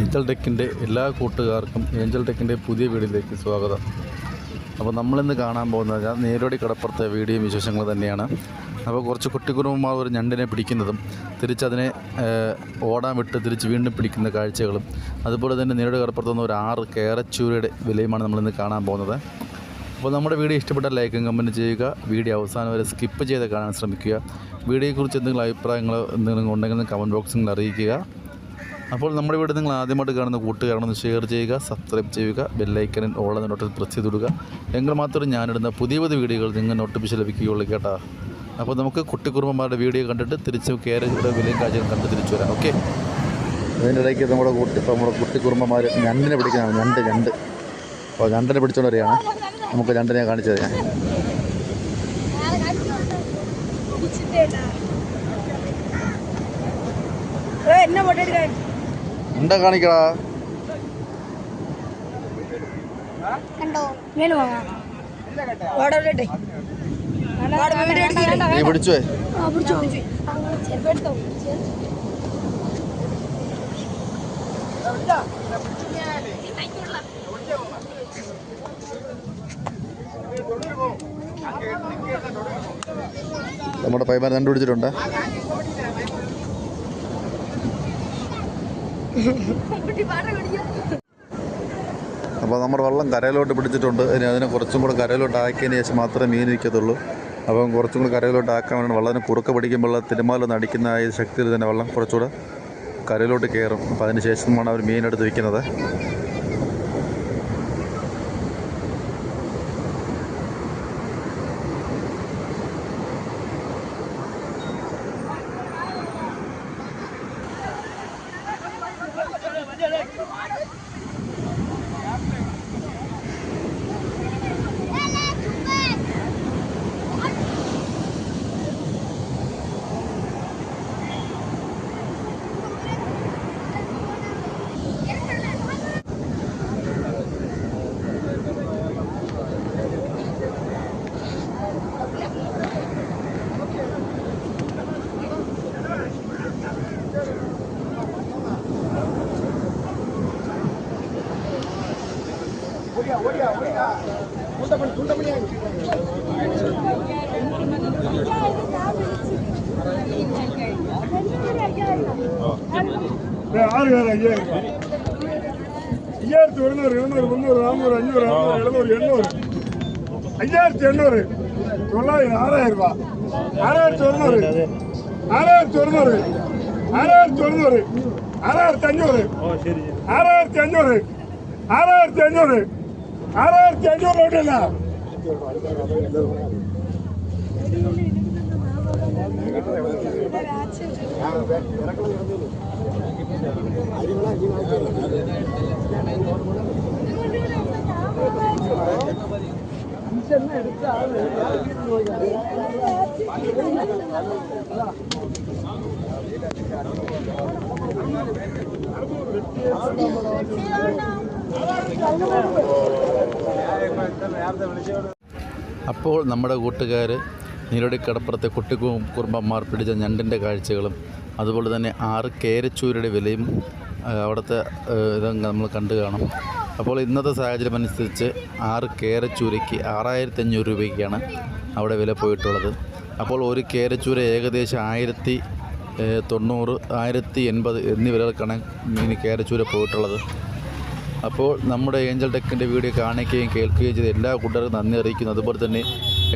Angel ടെക്കിന്റെ എല്ലാ കൂട്ടുകാർക്കും Angel ടെക്കിന്റെ പുതിയ വീഡിയോയിലേക്ക് സ്വാഗതം. അപ്പോൾ നമ്മളിന്ന് കാണാൻ പോകുന്നത് നേരോടി കടപ്പുറത്തെ വീഡിയോ വിശേഷങ്ങൾ തന്നെയാണ്. അപ്പോൾ കുറച്ച് കുട്ടികുടുംബമാർ ഒരു ഞണ്ടിനെ പിടിക്കുന്നതും തിരിച്ചതിനെ ഓടാൻ വിട്ട് തിരിച്ച് വീണ്ടും പിടിക്കുന്ന കാഴ്ചകളും അതുപോലെ തന്നെ നേരോടി കടപ്പുറത്ത് നിന്ന് ഒരു ആറ് കേരച്ചൂരയുടെ വിലയുമാണ് നമ്മളിന്ന് കാണാൻ പോകുന്നത്. അപ്പോൾ നമ്മുടെ വീഡിയോ ഇഷ്ടപ്പെട്ട ലൈക്കും കമന്റ് ചെയ്യുക. വീഡിയോ അവസാനം വരെ സ്കിപ്പ് ചെയ്ത് കാണാൻ ശ്രമിക്കുക. വീഡിയോയെക്കുറിച്ച് എന്തെങ്കിലും അഭിപ്രായങ്ങൾ എന്തെങ്കിലും ഉണ്ടെങ്കിൽ കമന്റ് ബോക്സിൽ അറിയിക്കുക. അപ്പോൾ നമ്മുടെ ഇവിടെ നിങ്ങൾ ആദ്യമായിട്ട് കാണുന്ന കൂട്ടുകാരനൊന്ന് ഷെയർ ചെയ്യുക സബ്സ്ക്രൈബ് ചെയ്യുക ബെല്ലൈക്കനിൽ ഓൾ നോട്ടിൽ പ്രസ് ചെയ്തിടുക. എങ്കിൽ മാത്രമേ ഞാനിടുന്ന പുതിയ പുതിയ വീഡിയോകൾ നിങ്ങൾ നോട്ടിഫിക്കേഷൻ ലഭിക്കുകയുള്ളൂ കേട്ടാ. അപ്പോൾ നമുക്ക് കുട്ടിക്കുറുമ്പന്മാരുടെ വീഡിയോ കണ്ടിട്ട് തിരിച്ച് കയറിയുടെ വിലയും കാഴ്ചയും കണ്ട് തിരിച്ചു വരാം. ഓക്കെ അതിനിടയ്ക്ക് നമ്മുടെ കുട്ടി നമ്മുടെ കുട്ടിക്കുറുമ്പന്മാർ ഞണ്ടിനെ പിടിക്കുന്നതാണ് ഞണ്ട് ഞണ്ട്. അപ്പോൾ ഞണ്ടിനെ പിടിച്ചുകൊണ്ട് വരികയാണ്. നമുക്ക് ഞണ്ടിനെ കാണിച്ചത് ഞാൻ എന്നെ പൊട്ടിയെടുക്കാൻ. എന്താ കാണിക്കടാ? നീ പിടിച്ചോ? നമ്മുടെ പൈമാൻ രണ്ട് അപ്പോൾ നമ്മുടെ വെള്ളം കരയിലോട്ട് പിടിച്ചിട്ടുണ്ട്. ഇനി അതിനെ കുറച്ചും കൂടെ കരയിലോട്ട് ആക്കിയതിന് ശേഷം മാത്രമേ മീൻ ഇരിക്കത്തുള്ളൂ. അപ്പം കുറച്ചും കൂടെ കരയിലോട്ട് ആക്കാൻ വേണ്ടി വെള്ളത്തിന് കുറുക്ക പിടിക്കുമ്പോൾ തിരുമാല നടിക്കുന്ന ആ ശക്തിയിൽ തന്നെ വെള്ളം കുറച്ചുകൂടെ കരയിലോട്ട് കയറും. അപ്പോൾ അതിന് ശേഷമാണ് അവർ മീൻ എടുത്ത് ஆறு ரூபாய். ஐயாயிரத்தி ஒருநூறு இருநூறு முந்நூறு நானூறு அஞ்சூறு அறுநூறு எழுநூறு எண்ணூறு. ஐயாயிரத்தி எண்ணூறு. தொள்ளாயிரம் ஆறாயிரம் ரூபாய். ஆறாயிரத்தி ஒருநூறு. ஆறாயிரத்தி ஒருநூறு. ஆறாயிரத்தி ஒருநூறு. ஆறாயிரத்தி அஞ்சூறு ஆறாயிரத்தி அஞ்சூறு ஆறாயிரத்தி அஞ்சூறு ആറായിരത്തി അഞ്ഞൂറ് വോട്ടില്ല എടുത്ത അപ്പോൾ നമ്മുടെ കൂട്ടുകാർ നീലടി കടപ്പുറത്തെ കുട്ടി കുറുമ്പന്മാർ പിടിച്ച ഞണ്ടിന്റെ കാഴ്ചകളും അതുപോലെ തന്നെ ആറ് കേരച്ചൂരുടെ വിലയും അവിടുത്തെ ഇതും നമ്മൾ കണ്ടു കാണും. അപ്പോൾ ഇന്നത്തെ സാഹചര്യം അനുസരിച്ച് ആറ് കേരച്ചൂരയ്ക്ക് ആറായിരത്തി അഞ്ഞൂറ് രൂപയ്ക്കാണ് അവിടെ വില പോയിട്ടുള്ളത്. അപ്പോൾ ഒരു കേരച്ചൂര ഏകദേശം ആയിരത്തി തൊണ്ണൂറ് ആയിരത്തി എൺപത് എന്നീ വിലകൾക്കാണ് ഇനി കേരച്ചൂര പോയിട്ടുള്ളത്. അപ്പോൾ നമ്മുടെ ഏഞ്ചൽ ടെക്കിന്റെ വീഡിയോ കാണിക്കുകയും കേൾക്കുകയും ചെയ്ത എല്ലാ കൂട്ടുകാർക്കും നന്ദി അറിയിക്കുന്നു. അതുപോലെ തന്നെ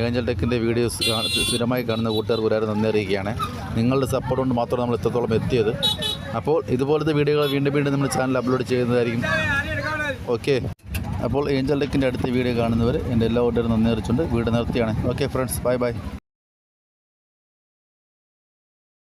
ഏഞ്ചൽ ടെക്കിന്റെ വീഡിയോസ് സ്ഥിരമായി കാണുന്ന കൂട്ടുകാർക്ക് ഒരാൾ നന്ദി അറിയിക്കുകയാണ്. നിങ്ങളുടെ സപ്പോർട്ട് കൊണ്ട് മാത്രമാണ് നമ്മൾ ഇത്രത്തോളം എത്തിയത്. അപ്പോൾ ഇതുപോലത്തെ വീഡിയോകൾ വീണ്ടും വീണ്ടും നമ്മുടെ ചാനൽ അപ്ലോഡ് ചെയ്യുന്നതായിരിക്കും. ഓക്കെ അപ്പോൾ ഏഞ്ചൽ ടെക്കിന്റെ അടുത്ത വീഡിയോ കാണുന്നവർ എന്റെ എല്ലാ കൂട്ടുകാരും നന്ദി അറിയിച്ചുകൊണ്ട് വീഡിയോ നിർത്തിയാണ്. Okay friends bye bye